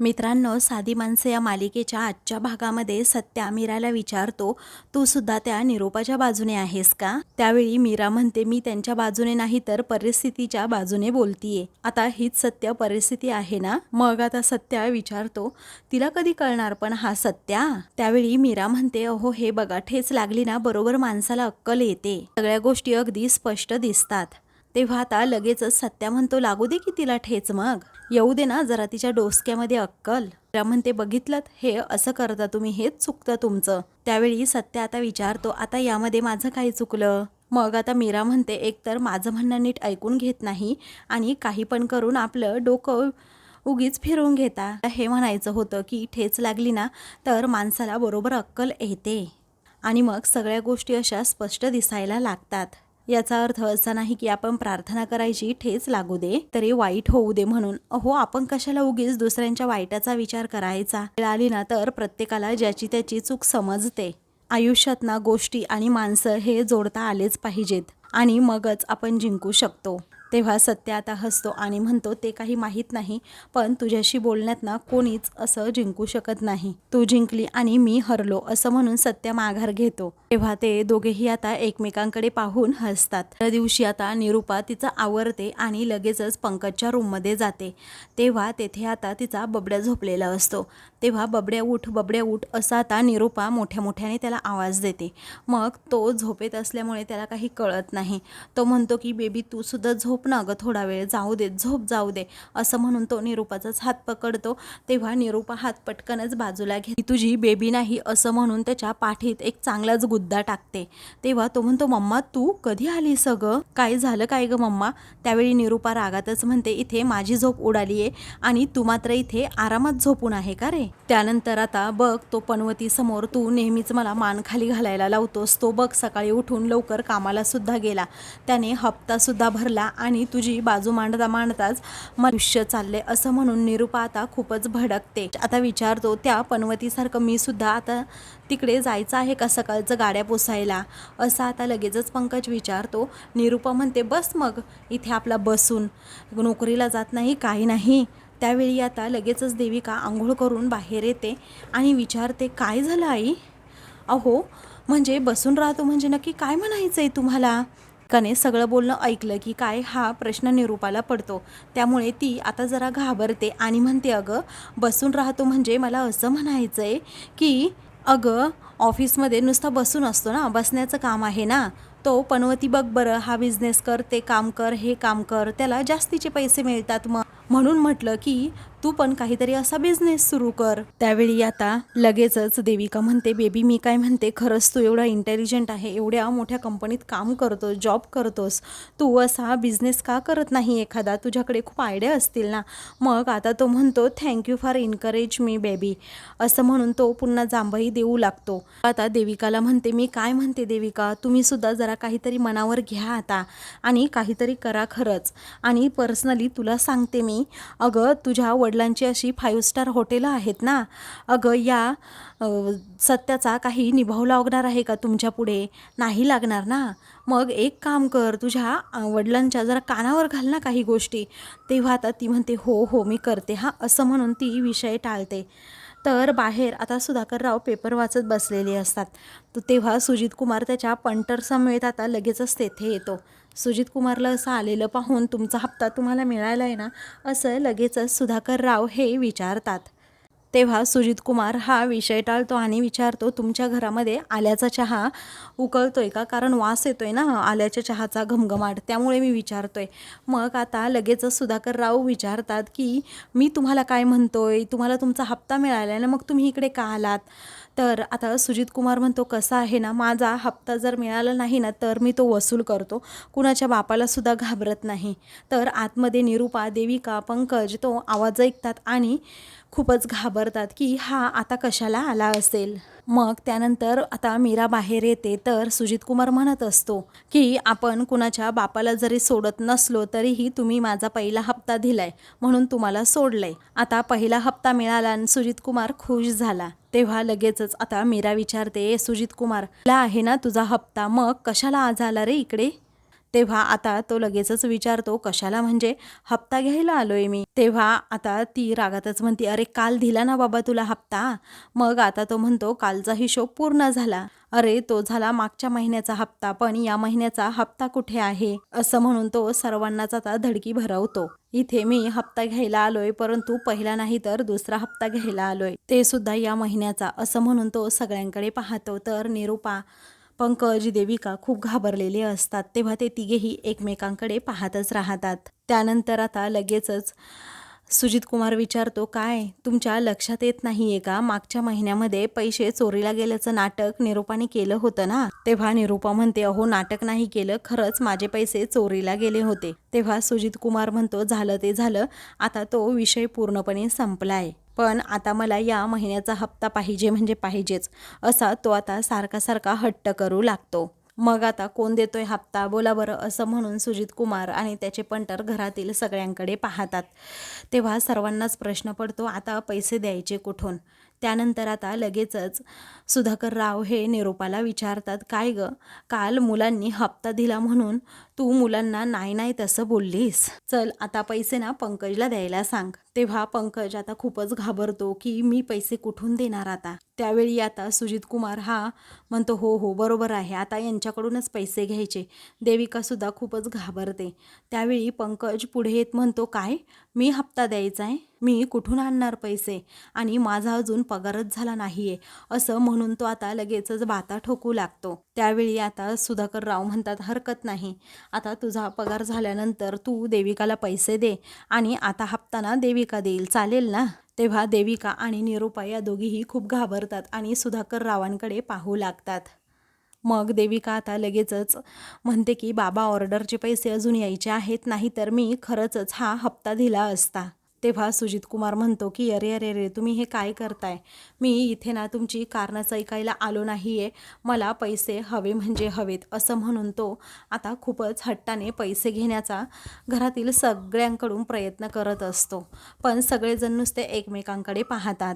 मित्रांनो साधी माणसं या मालिकेच्या आजच्या भागामध्ये सत्या मीराला विचारतो तू सुद्धा त्या निरोपाच्या बाजूने आहेस का? त्यावेळी मीरा म्हणते मी त्यांच्या बाजूने नाही तर परिस्थितीच्या बाजूने बोलतीये. आता हीच सत्य परिस्थिती आहे ना? मग आता सत्या विचारतो तिला कधी कळणार पण हा सत्या? त्यावेळी मीरा म्हणते अहो हे बघा ठेच लागली ना बरोबर माणसाला अक्कल येते. सगळ्या गोष्टी अगदी स्पष्ट दिसतात. तेव्हा आता लगेचच सत्या म्हणतो लागू दे की तिला ठेच मग. येऊ दे ना जरा तिच्या डोसक्यामध्ये अक्कल. त्या म्हणते बघितलं हे असं करता तुम्ही हेच चुकतं तुमचं. त्यावेळी सत्या आता विचारतो आता यामध्ये माझं काय चुकलं? मग आता मीरा म्हणते एकतर माझं म्हणणं नीट ऐकून घेत नाही आणि काही पण करून आपलं डोकं उगीच फिरवून घेता. हे म्हणायचं होतं की ठेच लागली ना तर माणसाला बरोबर अक्कल येते. आणि मग सगळ्या गोष्टी अशा स्पष्ट दिसायला लागतात. याचा अर्थ असा नाही की आपण प्रार्थना करायची ठेच लागू दे तरी वाईट होऊ दे म्हणून. अहो आपण कशाला उगीच दुसऱ्यांच्या वाईटाचा विचार करायचा? वेळ आली ना तर प्रत्येकाला ज्याची त्याची चूक समजते. आयुष्यात ना गोष्टी आणि माणसं हे जोडता आलेच पाहिजेत आणि मगच आपण जिंकू शकतो. तेव्हा सत्य आता हसतो आणि म्हणतो ते काही माहीत नाही पण तुझ्याशी बोलण्यात ना कोणीच असं जिंकू शकत नाही. तू जिंकली आणि मी हरलो असं म्हणून सत्य माघार घेतो. तेव्हा ते दोघेही आता एकमेकांकडे पाहून हसतात. त्या दिवशी आता निरुपा तिचं आवरते आणि लगेचच पंकजच्या रूममध्ये जाते. तेव्हा तेथे आता तिचा बबड्या झोपलेला असतो. तेव्हा बबड्या उठ बबड्या उठ असा आता निरुपा मोठ्या मोठ्याने त्याला आवाज देते. मग तो झोपेत असल्यामुळे त्याला काही कळत नाही. तो म्हणतो की बेबी तू सुद्धा झोप ना गं थोडा वेळ. जाऊ दे झोप जाऊ दे. असं म्हणून तो निरुपाचाच हात पकडतो. तेव्हा निरुपा हात पटकनच बाजूला घेते तुझी बेबी नाही असं म्हणून त्याच्या पाठीत एक चांगलाच गुद्दा टाकते. तेव्हा तो म्हणतो मम्मा तू कधी आली सगळं काय झालं काय गं मम्मा? त्यावेळी निरुपा रागातच म्हणते इथे माझी झोप उडाली आहे आणि तू मात्र इथे आरामात झोपून आहे का रे? त्यानंतर आता बघ तो पनवती समोर तू नेहमीच मला मान खाली घालायला लावतोस. तो बघ सकाळी उठून लवकर कामाला सुद्धा गेला. त्याने हप्ता सुद्धा भरला आणि तुझी बाजू मांडता मांडताच मनुष्य चालले असं म्हणून निरुपा आता खूपच भडकते. आता विचारतो त्या पनवतीसारखं मी सुद्धा आता तिकडे जायचं आहे का सकाळचं गाड्या पोसायला? असं आता लगेचच पंकज विचारतो. निरुपा म्हणते बस मग इथे आपला बसून. नोकरीला जात नाही काही नाही. त्यावेळी आता लगेचच देविका आंघोळ करून बाहेर येते आणि विचारते काय झालं आई? अहो म्हणजे बसून राहतो म्हणजे नक्की काय म्हणायचं आहे तुम्हाला? कने सगळं बोलणं ऐकलं की काय हा प्रश्न निरूपाला पडतो. त्यामुळे ती आता जरा घाबरते आणि म्हणते अगं बसून राहतो म्हणजे मला असं म्हणायचं आहे की अगं ऑफिसमध्ये नुसता बसून असतो ना बसण्याचं काम आहे ना. तो पनवती बघ बरं हा बिझनेस कर ते काम कर हे काम कर त्याला जास्तीचे पैसे मिळतात मग. म्हणून म्हटलं की तू पण काहीतरी असा बिझनेस सुरू कर. त्यावेळी आता लगेचच देविका म्हणते बेबी मी काय म्हणते खरंच तू एवढा इंटेलिजंट आहे एवढ्या मोठ्या कंपनीत काम करतोस जॉब करतोस. तू असा बिझनेस का करत नाही एखादा? तुझ्याकडे खूप आयडिया असतील ना. मग आता तो म्हणतो thank you for encourage me baby असं म्हणून तो पुन्हा जांभही देऊ लागतो. आता देविकाला म्हणते मी काय म्हणते देविका? तुम्ही सुद्धा जरा काहीतरी मनावर घ्या आता आणि काहीतरी करा खरंच. आणि पर्सनली तुला सांगते मी अगं तुझ्या वडिलांची अशी फाईव्ह स्टार हॉटेलं आहेत ना. अगं या सत्याचा काही निभाव लागणार आहे का तुमच्यापुढे? नाही लागणार ना. मग एक काम कर तुझ्या वडिलांच्या जरा कानावर घाल ना काही गोष्टी. तेव्हा आता ती म्हणते हो हो मी करते. हां असं म्हणून ती विषय टाळते. तर बाहेर आता सुधाकरराव पेपर वाचत बसलेले असतात. तर तेव्हा सुजित कुमार त्याच्या पंटर समेत आता लगेचच तेथे येतो. सुजित कुमारला असं आलेलं पाहून तुमचा हप्ता तुम्हाला मिळाला आहे ना असं लगेचच सुधाकर राव हे विचारतात. तेव्हा सुजित कुमार हा विषय टाळतो आणि विचारतो तुमच्या घरामध्ये आल्याचा चहा उकळतोय का? कारण वास येतोय ना आल्याच्या चहाचा घमघमाट त्यामुळे मी विचारतोय. मग आता लगेचच सुधाकर राव विचारतात की मी तुम्हाला काय म्हणतोय? तुम्हाला तुमचा हप्ता मिळाला ना मग तुम्ही इकडे का आलात? तर आता सुजित कुमार म्हणतो कसा आहे ना माझा हप्ता जर मिळाला नाही ना तर मी तो वसूल करतो. कुणाच्या बापाला सुद्धा घाबरत नाही. तर आतमध्ये निरुपा देविका पंकज तो आवाज ऐकतात आणि खूपच घाबरतात की हा आता कशाला आला असेल? मग त्यानंतर आता मीरा बाहेर येते तर सुजित कुमार म्हणत असतो की आपण कुणाच्या बापाला जरी सोडत नसलो तरीही तुम्ही माझा पहिला हप्ता दिलाय म्हणून तुम्हाला सोडलंय. आता पहिला हप्ता मिळाला आणि सुजित कुमार खुश झाला. तेव्हा लगेचच आता मीरा विचारते सुजित कुमार ला आहे ना तुझा हप्ता मग कशाला आज आला रे इकडे? तेव्हा आता तो लगेचच विचारतो कशाला म्हणजे? हप्ता घ्यायला आलोय मी. तेव्हा आता ती रागातच म्हणते अरे काल दिला ना बाबा तुला हप्ता. मग आता तो म्हणतो कालचा हिशोब पूर्ण झाला. अरे तो झाला मागच्या महिन्याचा हप्ता पण या महिन्याचा हप्ता कुठे आहे? असं म्हणून तो सर्वांनाच आता धडकी भरवतो. इथे मी हप्ता घ्यायला आलोय परंतु पहिला नाही तर दुसरा हप्ता घ्यायला आलोय. ते सुद्धा या महिन्याचा असं म्हणून तो सगळ्यांकडे पाहतो. तर निरूपा पंकज देविका खूप घाबरलेले असतात तेव्हा ते तिघेही एकमेकांकडे पाहतच राहतात. त्यानंतर आता लगेचच सुजित कुमार विचारतो काय तुमच्या लक्षात येत नाहीये का? मागच्या महिन्यामध्ये पैसे चोरीला गेल्याचं नाटक निरूपाने केलं होतं ना? तेव्हा निरूपा म्हणते अहो नाटक नाही केलं खरंच माझे पैसे चोरीला गेले होते. तेव्हा सुजित कुमार म्हणतो झालं ते झालं आता तो विषय पूर्णपणे संपलाय. पण आता मला या महिन्याचा हप्ता पाहिजे म्हणजे पाहिजेच असा तो आता सारखा सारखा हट्ट करू लागतो. मग आता कोण देतोय हप्ता? बोला बरं असं म्हणून सुजित कुमार आणि त्याचे पंटर घरातील सगळ्यांकडे पाहतात. तेव्हा सर्वांनाच प्रश्न पडतो आता पैसे द्यायचे कुठून? त्यानंतर आता लगेचच सुधाकर राव हे निरोपाला विचारतात काय ग काल मुलांनी हप्ता दिला म्हणून तू मुलांना नाही नाही तसं बोललीस. चल आता पैसे ना पंकजला द्यायला सांग. तेव्हा पंकज आता खूपच घाबरतो की मी पैसे कुठून देणार आता? त्यावेळी आता सुजित कुमार हा म्हणतो हो हो बरोबर आहे आता यांच्याकडूनच पैसे घ्यायचे. देविकासुद्धा खूपच घाबरते. त्यावेळी पंकज पुढे येत म्हणतो काय? मी हप्ता द्यायचा आहे? मी कुठून आणणार पैसे? आणि माझा अजून पगारच झाला नाहीये. असं म्हणून तो आता लगेचच बाता ठोकू लागतो. त्यावेळी आता सुधाकर राव म्हणतात हरकत नाही. आता तुझा पगार झाल्यानंतर तू देविकाला पैसे दे आणि आता हप्ताना देविका देईल. चालेल ना? तेव्हा देविका आणि निरुपा या दोघीही खूप घाबरतात आणि सुधाकर रावांकडे पाहू लागतात. मग देविका आता लगेचच म्हणते की बाबा ऑर्डरचे पैसे अजून यायचे आहेत नाही तर मी खरंचच हा हप्ता दिला असता. तेव्हा सुजित कुमार म्हणतो की अरे अरे अरे तुम्ही हे काय करताय? मी इथे ना तुमची कारणंच ऐकायला आलो नाही आहे मला पैसे हवे म्हणजे हवेत असं म्हणून तो आता खूपच हट्टाने पैसे घेण्याचा घरातील सगळ्यांकडून प्रयत्न करत असतो. पण सगळेजण नुसते एकमेकांकडे पाहतात.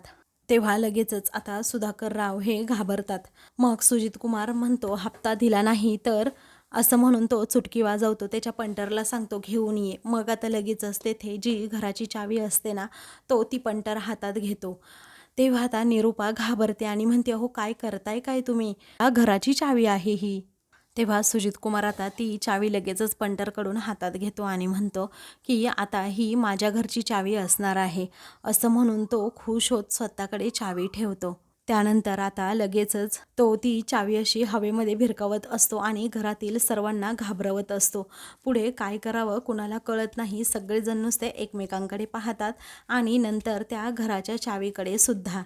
तेव्हा लगेचच आता सुधाकर राव हे घाबरतात. मग सुजित कुमार म्हणतो हप्ता दिला नाही तर असं म्हणून तो चुटकी वाजवतो. त्याच्या पंटरला सांगतो घेऊन ये. मग आता लगेचच तेथे जी घराची चावी असते ना तो ती पंटर हातात घेतो. तेव्हा आता निरूपा घाबरते आणि म्हणते अहो काय करताय काय तुम्ही? घराची चावी आहे ही. तेव्हा सुजित कुमार आता ती चावी लगेचच पंटरकडून हातात घेतो आणि म्हणतो की आता ही माझ्या घरची चावी असणार आहे. असं म्हणून तो खुश होत स्वतःकडे चावी ठेवतो. त्यानंतर आता लगेचच तो ती चावी अशी हवेमध्ये भिरकावत असतो आणि घरातील सर्वांना घाबरवत असतो. पुढे काय करावं कुणाला कळत नाही. सगळेजण नुसते एकमेकांकडे पाहतात आणि नंतर त्या घराच्या चावीकडे सुद्धा.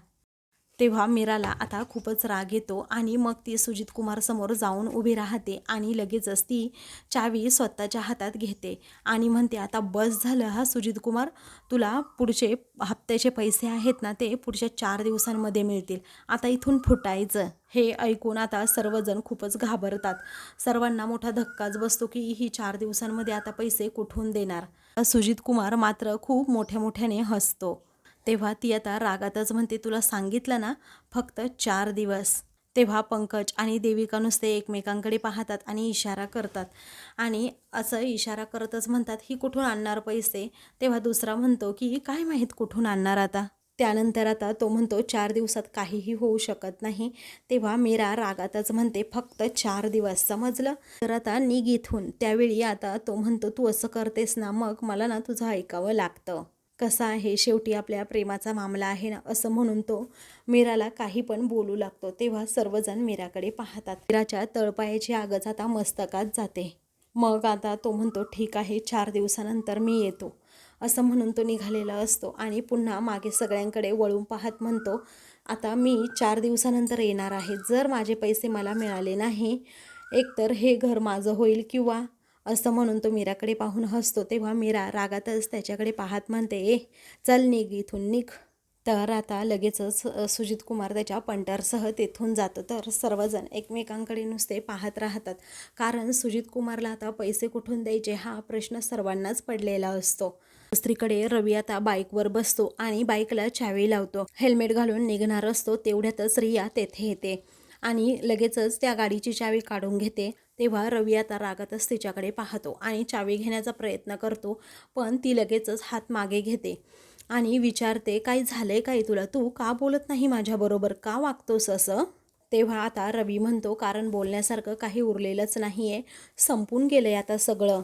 तेव्हा मीराला आता खूपच राग येतो आणि मग ती सुजित कुमार समोर जाऊन उभी राहते आणि लगेचच ती चावी स्वतःच्या हातात घेते आणि म्हणते आता बस झालं हा सुजित कुमार तुला पुढचे हप्त्याचे पैसे आहेत ना ते पुढच्या चार दिवसांमध्ये मिळतील. आता इथून फुटायचं. हे ऐकून आता सर्वजण खूपच घाबरतात. सर्वांना मोठा धक्काच बसतो की ही चार दिवसांमध्ये आता पैसे कुठून देणार? सुजित कुमार मात्र खूप मोठ्या मोठ्याने हसतो. तेव्हा ती आता रागातच म्हणते तुला सांगितलं ना फक्त चार दिवस. तेव्हा पंकज आणि देविका नुसते एकमेकांकडे पाहतात आणि इशारा करतात. आणि असं इशारा करतच म्हणतात ही कुठून आणणार पैसे? तेव्हा दुसरा म्हणतो की काय माहीत कुठून आणणार आता? त्यानंतर आता तो म्हणतो चार दिवसात काहीही होऊ शकत नाही. तेव्हा मीरा रागातच म्हणते फक्त चार दिवस समजलं? तर आता निघ इथून. त्यावेळी आता तो म्हणतो तू असं करतेस ना मग मला ना तुझं ऐकावं लागतं. कसा आहे शेवटी आपल्या प्रेमाचा मामला आहे ना असं म्हणून तो मीराला काही पण बोलू लागतो. तेव्हा सर्वजण मीराकडे पाहतात. मीराच्या तळपायाची आगच आता मस्तकात जाते. मग आता तो म्हणतो ठीक आहे चार दिवसानंतर मी येतो. असं म्हणून तो निघालेला असतो आणि पुन्हा मागे सगळ्यांकडे वळून पाहत म्हणतो आता मी चार दिवसानंतर येणार आहे. जर माझे पैसे मला मिळाले नाही एकतर हे घर माझं होईल किंवा असं म्हणून तो मीराकडे पाहून हसतो. तेव्हा मीरा रागातच त्याच्याकडे पाहत म्हणते ए चल निघ इथून निघ. तर आता लगेचच सुजित कुमार त्याच्या पंटरसह तेथून जातं. तर सर्वजण एकमेकांकडे नुसते पाहत राहतात. कारण सुजित कुमारला आता पैसे कुठून द्यायचे हा प्रश्न सर्वांनाच पडलेला असतो. दुसरीकडे रवी आता बाईकवर बसतो आणि बाईकला चावी लावतो. हेल्मेट घालून निघणार असतो तेवढ्यातच रिया तेथे येते आणि लगेचच त्या गाडीची चावी काढून घेते. तेव्हा रवी आता रागातच तिच्याकडे पाहतो आणि चावी घेण्याचा प्रयत्न करतो पण ती लगेचच हात मागे घेते आणि विचारते काय झालंय काय तुला? तू का बोलत नाही माझ्याबरोबर? का वागतोस असं? तेव्हा आता रवी म्हणतो कारण बोलण्यासारखं काही उरलेलंच नाही आहे संपून गेलं आहे आता सगळं.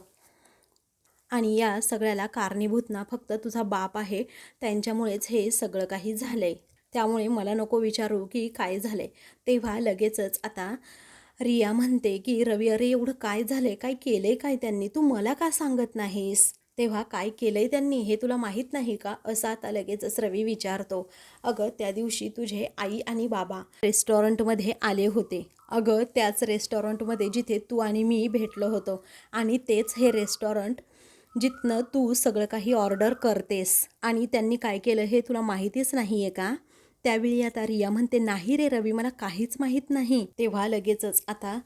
आणि या सगळ्याला कारणीभूत ना फक्त तुझा बाप आहे. त्यांच्यामुळेच हे सगळं काही झालं आहे त्यामुळे मला नको विचारू की काय झालंय. तेव्हा लगेचच आता रिया म्हणते की रवी अरे एवढं काय झालंय? काय केलंय काय त्यांनी? तू मला का सांगत नाहीस? तेव्हा काय केलंय त्यांनी? हे तुला माहीत नाही का? असं आता लगेचच रवी विचारतो. अगं त्या दिवशी तुझे आई आणि बाबा रेस्टॉरंटमध्ये आले होते. अगं त्याच रेस्टॉरंटमध्ये जिथे तू आणि मी भेटलो होतो. आणि तेच हे रेस्टॉरंट जिथनं तू सगळं काही ऑर्डर करतेस. आणि त्यांनी काय केलं हे तुला माहितीच नाही आहे का? त्यावेळी आता रिया म्हणते नाही रे रवी मला काहीच माहीत नाही. तेव्हा लगेचच आता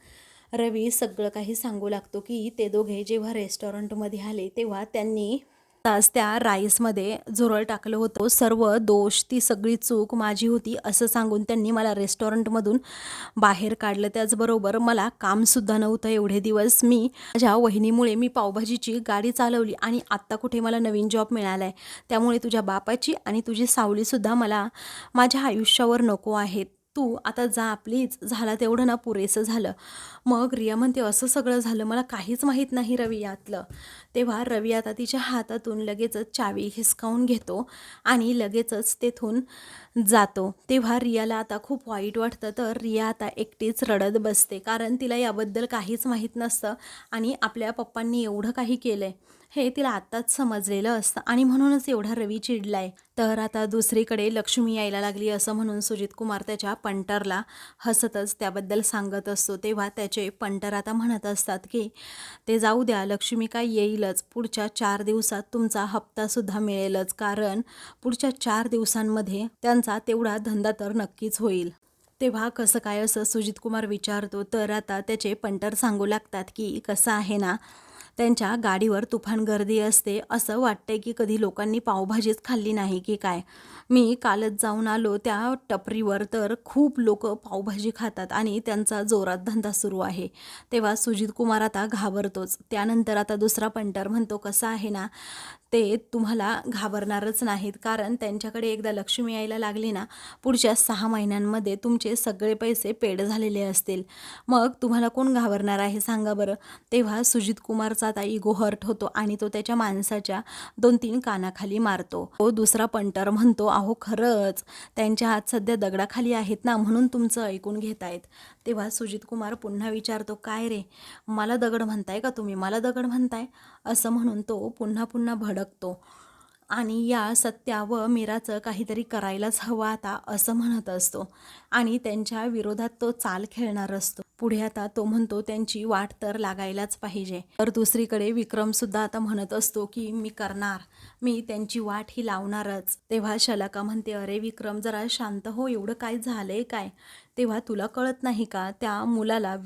रवी सगळं काही सांगू लागतो की ते दोघे जेव्हा रेस्टॉरंटमध्ये आले तेव्हा त्यांनी तास त्या राईसमध्ये झुरळ टाकलं होतं. सर्व दोष ती सगळी चूक माझी होती असं सांगून त्यांनी मला रेस्टॉरंटमधून बाहेर काढलं. त्याचबरोबर मला कामसुद्धा नव्हतं एवढे दिवस. मी माझ्या वहिनीमुळे मी पावभाजीची गाडी चालवली आणि आत्ता कुठे मला नवीन जॉब मिळाला आहे त्यामुळे तुझ्या बापाची आणि तुझी सावलीसुद्धा मला माझ्या आयुष्यावर नको आहेत. तू आता जा प्लीज. झाला तेवढं ना पुरेसं झालं. मग रिया म्हणते असं सगळं झालं मला काहीच माहीत नाही रवी यातलं तेव्हा रवी आता तिच्या हातातून लगेचच चावी हिसकावून घेतो आणि लगेचच तेथून जातो. तेव्हा रियाला आता खूप वाईट वाटतं तर रिया आता एकटीच रडत बसते. कारण तिला याबद्दल काहीच माहीत नसतं आणि आपल्या पप्पांनी एवढं काही केलं आहे हे तिला आत्ताच समजलेलं असतं. आणि म्हणूनच एवढा रवी चिडलाय. तर आता दुसरीकडे लक्ष्मी यायला लागली असं म्हणून सुजित कुमार त्याच्या पंटरला हसतच त्याबद्दल सांगत असतो. तेव्हा त्याचे पंटर आता म्हणत असतात की ते जाऊ द्या लक्ष्मी काय येईलच. पुढच्या चार दिवसात तुमचा हप्तासुद्धा मिळेलच. कारण पुढच्या चार दिवसांमध्ये त्यांचा तेवढा धंदा तर नक्कीच होईल. तेव्हा कसं काय असं सुजित कुमार विचारतो. तर आता त्याचे पंटर सांगू लागतात की कसं आहे ना त्यांच्या गाडीवर तुफान गर्दी असते असं वाटतंय की कधी लोकांनी पावभाजीच खाल्ली नाही की काय. मी कालच जाऊन आलो त्या टपरीवर तर खूप लोक पावभाजी खातात आणि त्यांचा जोरात धंदा सुरू आहे. तेव्हा सुजित कुमार आता घाबरतोच. त्यानंतर आता दुसरा पंटर म्हणतो कसा आहे ना ते तुम्हाला घाबरणारच नाहीत. कारण त्यांच्याकडे एकदा लक्ष्मी यायला लागली ना पुढच्या सहा महिन्यांमध्ये तुमचे सगळे पैसे पेड झालेले असतील. मग तुम्हाला कोण घाबरणार आहे? सांगा बरं. तेव्हा सुजित कुमारचा आता इगो हर्ट होतो आणि तो त्याच्या माणसाच्या दोन तीन कानाखाली मारतो. तो दुसरा पंटर म्हणतो अहो खरंच त्यांच्या हात सध्या दगडाखाली आहेत ना म्हणून तुमचं ऐकून घेतायत. तेव्हा सुजित कुमार पुन्हा विचारतो काय रे मला दगड म्हणताय का तुम्ही? मला दगड म्हणताय? असं म्हणून तो पुन्हा पुन्हा भडकतो. आणि या सत्या व मीराचं काहीतरी करायलाच हवं आता असं म्हणत असतो. आणि त्यांच्या विरोधात तो चाल खेळणार असतो. पुढे आता तो म्हणतो त्यांची वाट तर लागायलाच पाहिजे. तर दुसरीकडे विक्रमसुद्धा आता म्हणत असतो की मी करणार. मी त्यांची वाट ही लावणारच. तेव्हा शलाका म्हणते अरे विक्रम जरा शांत हो एवढं काय झालंय काय? तेव्हा तुला कळत नाही का? त्या मुलाला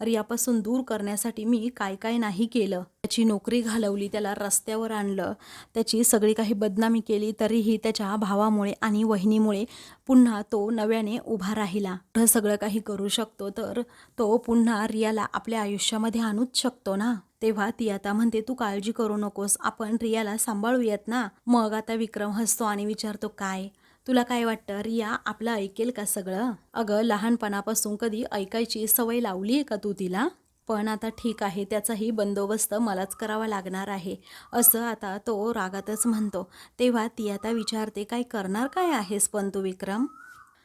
रियापासून दूर करण्यासाठी मी काय काय नाही केलं. त्याची नोकरी घालवली त्याला रस्त्यावर आणलं त्याची सगळी काही बदनामी केली तरीही त्याच्या भावामुळे आणि वहिनीमुळे पुन्हा तो नव्याने उभा राहिला. सगळं काही करू शकतो तर तो पुन्हा रियाला आपल्या आयुष्यामध्ये आणूच शकतो ना? तेव्हा ती आता म्हणते तू काळजी करू नकोस आपण रियाला सांभाळूयात ना? मग आता विक्रम हसतो आणि विचारतो काय? तुला काय वाटतं रिया आपलं ऐकेल का सगळं? अगं लहानपणापासून कधी ऐकायची सवय लावली आहे का तू तिला? पण आता ठीक आहे त्याचाही बंदोबस्त मलाच करावा लागणार आहे. असं आता तो रागातच म्हणतो. तेव्हा ती आता विचारते काय करणार काय आहेस पण तू विक्रम?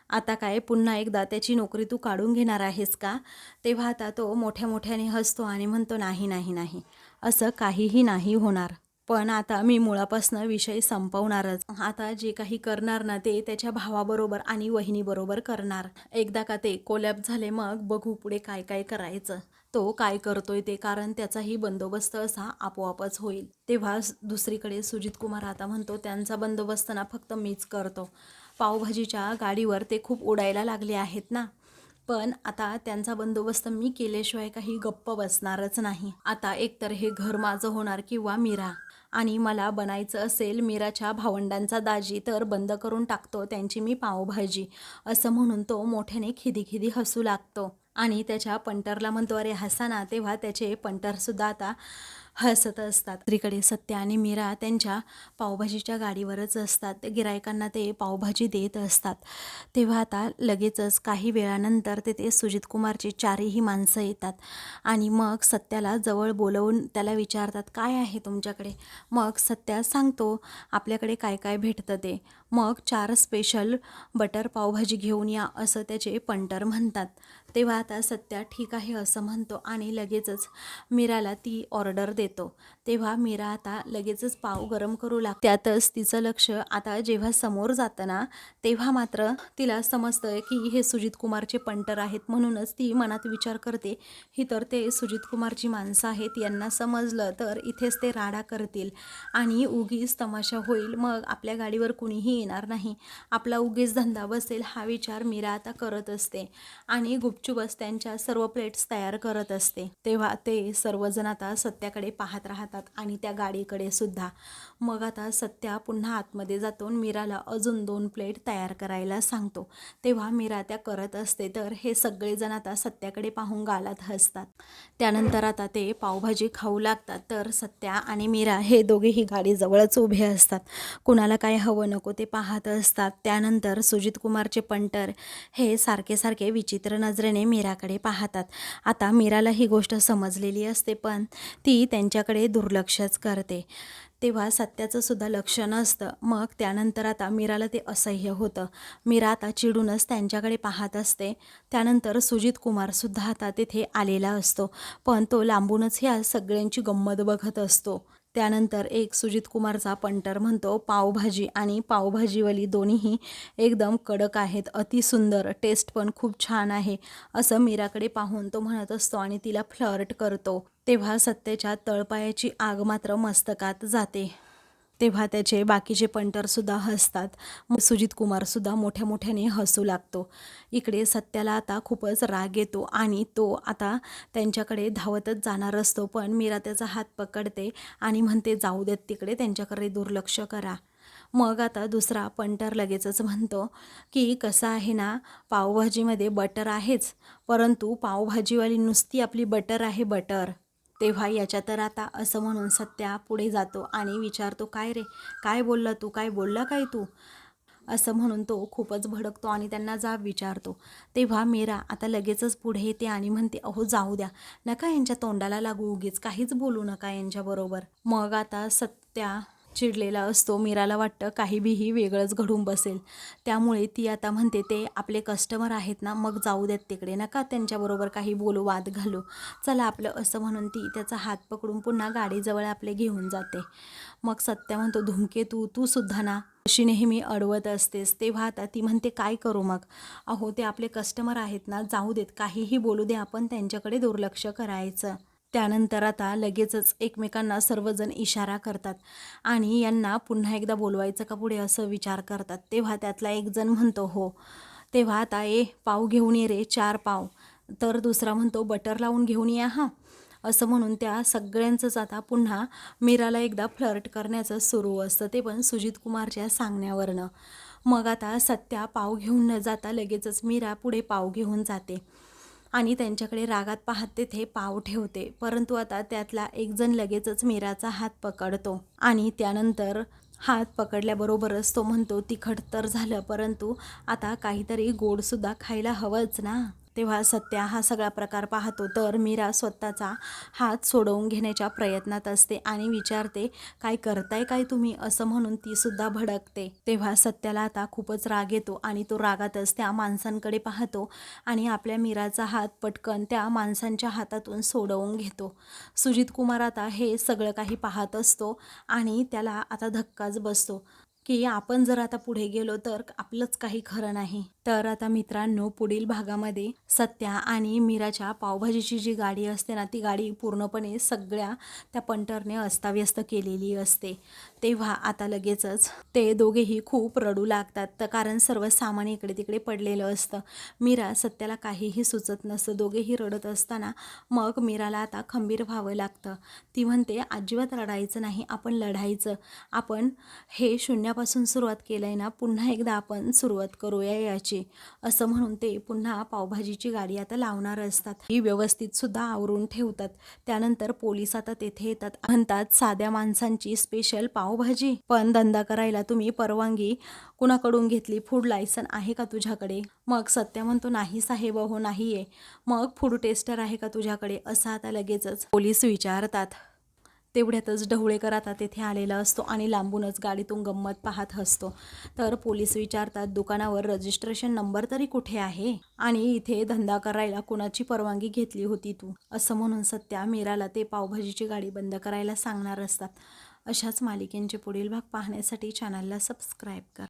आता काय पुन्हा एकदा त्याची नोकरी तू काढून घेणार आहेस का? तेव्हा आता तो मोठ्या मोठ्याने हसतो आणि म्हणतो नाही नाही नाही. असं काहीही नाही होणार. पण आता मी मुळापासनं विषय संपवणारच. आता जे काही करणार ना ते त्याच्या भावाबरोबर आणि वहिनीबरोबर करणार. एकदा का ते कोलॅप झाले मग बघू पुढे काय काय करायचं. तो काय करतोय ते कारण त्याचाही बंदोबस्त असा आपोआपच होईल. तेव्हा दुसरीकडे सुजित कुमार आता म्हणतो त्यांचा बंदोबस्त ना फक्त मीच करतो. पावभाजीच्या गाडीवर ते खूप उडायला लागले आहेत ना. पण आता त्यांचा बंदोबस्त मी केल्याशिवाय काही गप्प बसणारच नाही. आता एकतर हे घर माझं होणार किंवा मीरा. आणि मला बनायचं असेल मीराच्या भावंडांचा दाजी तर बंद करून टाकतो त्यांची मी पावभाजी. असं म्हणून तो मोठ्याने खिदी खिदी हसू लागतो. आणि त्याच्या पंटरला म्हणतो अरे तेव्हा त्याचे पंटरसुद्धा आता हसत असतात. त्रीकडे सत्य आणि मीरा त्यांच्या पावभाजीच्या गाडीवरच असतात. गिरायकांना ते पावभाजी देत असतात. तेव्हा आता लगेचच काही वेळानंतर तेथे सुजित कुमारची चारही माणसं येतात. आणि मग सत्याला जवळ बोलवून त्याला विचारतात काय आहे तुमच्याकडे? मग सत्या सांगतो आपल्याकडे काय काय भेटतं ते. मग चार स्पेशल बटर पावभाजी घेऊन या असं त्याचे पंटर म्हणतात. तेव्हा आता सत्या ठीक आहे असं म्हणतो आणि लगेचच मीराला ती ऑर्डर देतो. तेव्हा मीरा आता लगेचच पाव गरम करू लाग त्यातच तिचं लक्ष आता जेव्हा समोर जातं ना तेव्हा मात्र तिला समजतं की हे सुजित कुमारचे पंटर आहेत म्हणूनच ती मनात विचार करते. ही तर ते सुजित कुमारची माणसं आहेत यांना समजलं तर इथेच ते राडा करतील आणि उगीच तमाशा होईल. मग आपल्या गाडीवर कुणीही येणार नाही. आपला उगीच धंदा बसेल हा विचार मीरा आता करत असते. आणि चुबस त्यांच्या सर्व प्लेट्स तयार करत असते. तेव्हा ते सर्वजण आता सत्याकडे पाहत राहतात आणि त्या गाडीकडे सुद्धा. मग आता सत्या पुन्हा आतमध्ये जातो मीराला अजून दोन प्लेट तयार करायला सांगतो. तेव्हा मीरा त्या करत असते तर हे सगळेजण आता सत्याकडे पाहून गालात हसतात. त्यानंतर आता ते पावभाजी खाऊ लागतात तर सत्या आणि मीरा हे दोघेही गाडीजवळच उभे असतात. कुणाला काय हवं नको ते पाहत असतात. त्यानंतर सुजित कुमारचे पंटर हे सारखे सारखे विचित्र नजरे नजरेने मीराकडे पाहतात. आता मीराला ही गोष्ट समजलेली असते पण ती त्यांच्याकडे दुर्लक्षच करते. तेव्हा सत्याचं सुद्धा लक्ष नसतं. मग त्यानंतर आता मीराला ते असह्य होतं. मीरा आता चिडूनच त्यांच्याकडे पाहत असते. त्यानंतर सुजित कुमारसुद्धा आता तिथे आलेला असतो. पण तो लांबूनच ह्या सगळ्यांची गंमत बघत असतो. त्यानंतर एक सुजित कुमारचा पंटर म्हणतो पावभाजी आणि पावभाजीवाली दोन्हीही एकदम कडक आहेत. अतिसुंदर टेस्ट पण खूप छान आहे असं मीराकडे पाहून तो म्हणत असतो आणि तिला फ्लर्ट करतो. तेव्हा सत्तेच्या तळपायाची आग मात्र मस्तकात जाते. तेव्हा त्याचे बाकीचे पंटरसुद्धा हसतात. मग सुजित कुमारसुद्धा मोठ्या मोठ्याने हसू लागतो. इकडे सत्याला आता खूपच राग येतो आणि तो आता त्यांच्याकडे धावतच जाणार असतो पण मीरा त्याचा हात पकडते आणि म्हणते जाऊ देत तिकडे त्यांच्याकडे दुर्लक्ष करा. मग आता दुसरा पंटर लगेचच म्हणतो की कसं आहे ना पावभाजीमध्ये बटर आहेच परंतु पावभाजीवाली नुसती आपली बटर आहे बटर. तेव्हा याच्या तर आता असं म्हणून सत्या पुढे जातो आणि विचारतो काय रे? काय बोललं तू? काय बोलला काय तू? असं म्हणून तो खूपच भडकतो आणि त्यांना जाब विचारतो. तेव्हा मीरा आता लगेचच पुढे येते आणि म्हणते अहो जाऊ द्या. नका यांच्या तोंडाला लागू उगीच. काहीच बोलू नका यांच्याबरोबर. मग आता सत्या चिडलेला असतो. मीराला वाटतं काही बीही वेगळंच घडून बसेल. त्यामुळे ती आता म्हणते ते आपले कस्टमर आहेत ना मग जाऊ देत तिकडे. नका त्यांच्याबरोबर काही बोलू वाद घालू. चला आपलं असं म्हणून ती त्याचा हात पकडून पुन्हा गाडीजवळ आपले घेऊन जाते. मग सत्या म्हणतो धुमके तू तू सुद्धा ना. अशी नेहमी अडवत असतेस. तेव्हा आता ती म्हणते काय करू मग? अहो ते आपले कस्टमर आहेत ना जाऊ देत. काहीही बोलू दे आपण त्यांच्याकडे दुर्लक्ष करायचं. त्यानंतर आता लगेचच एकमेकांना सर्वजण इशारा करतात आणि यांना पुन्हा एकदा बोलवायचं का पुढे असं विचार करतात. तेव्हा त्यातला एक जण म्हणतो हो. तेव्हा आता ए पाव घेऊन ये रे चार पाव. तर दुसरा म्हणतो बटर लावून घेऊन या हां. असं म्हणून त्या सगळ्यांचंच आता पुन्हा मीराला एकदा फ्लर्ट करण्याचं सुरू असतं ते पण सुजित कुमारच्या सांगण्यावरनं. मग आता सत्या पाव घेऊन न जाता लगेचच मीरा पुढे पाव घेऊन जाते. आणि त्यांच्याकडे रागात पाहत तेथे पाव ठेवते. परंतु आता त्यातला एकजण लगेचच मीराचा हात पकडतो आणि त्यानंतर हात पकडल्याबरोबरच तो म्हणतो तिखट तर झालं परंतु आता काहीतरी गोडसुद्धा खायला हवंच ना. तेव्हा सत्या हा सगळा प्रकार पाहतो. तर मीरा स्वतःचा हात सोडवून घेण्याच्या प्रयत्नात असते आणि विचारते काय करताय काय तुम्ही? असं म्हणून ती सुद्धा भडकते. तेव्हा सत्याला आता खूपच राग येतो आणि तो रागातच त्या माणसांकडे पाहतो आणि आपल्या मीराचा हात पटकन त्या माणसांच्या हातातून सोडवून घेतो. सुजित कुमार आता हे सगळं काही पाहत असतो आणि त्याला आता धक्काच बसतो की आपण जर आता पुढे गेलो तर आपलंच काही खरं नाही. तर आता मित्रांनो पुढील भागामध्ये सत्या आणि मीराच्या पावभाजीची जी गाडी असते ना ती गाडी पूर्णपणे सगळ्या त्या पंटरने अस्ताव्यस्त केलेली असते. तेव्हा आता लगेचच ते दोघेही खूप रडू लागतात. तर कारण सर्व सामान इकडे तिकडे पडलेलं असतं. मीरा सत्याला काहीही सुचत नसतं. दोघेही रडत असताना मग मीराला आता खंबीर व्हावं लागतं. ती म्हणते अजिबात रडायचं नाही आपण लढायचं. आपण हे शून्यापासून सुरुवात केलं आहे ना पुन्हा एकदा आपण सुरुवात करूया याची. पाहिजे असं म्हणून ते पुन्हा पावभाजीची गाडी आता लावणार असतात. ही व्यवस्थित सुद्धा आवरून ठेवतात. त्यानंतर पोलीस आता तेथे येतात. म्हणतात साध्या माणसांची स्पेशल पावभाजी. पण धंदा करायला तुम्ही परवानगी कुणाकडून घेतली? फूड लायसन आहे का तुझ्याकडे? मग सत्या म्हणतो नाही साहेब हो नाही आहे मग फूड टेस्टर आहे का तुझ्याकडे? असं आता लगेचच पोलीस विचारतात. तेवढ्यातच ढवळेकर आता तेथे आलेला असतो आणि लांबूनच गाडीतून गंमत पाहत असतो तर पोलीस विचारतात दुकानावर रजिस्ट्रेशन नंबर तरी कुठे आहे? आणि इथे धंदा करायला कुणाची परवानगी घेतली होती तू? असं म्हणून सत्या मीराला ते पावभाजीची गाडी बंद करायला सांगणार असतात. अशाच मालिकेंचे पुढील भाग पाहण्यासाठी चॅनलला सबस्क्राईब करा.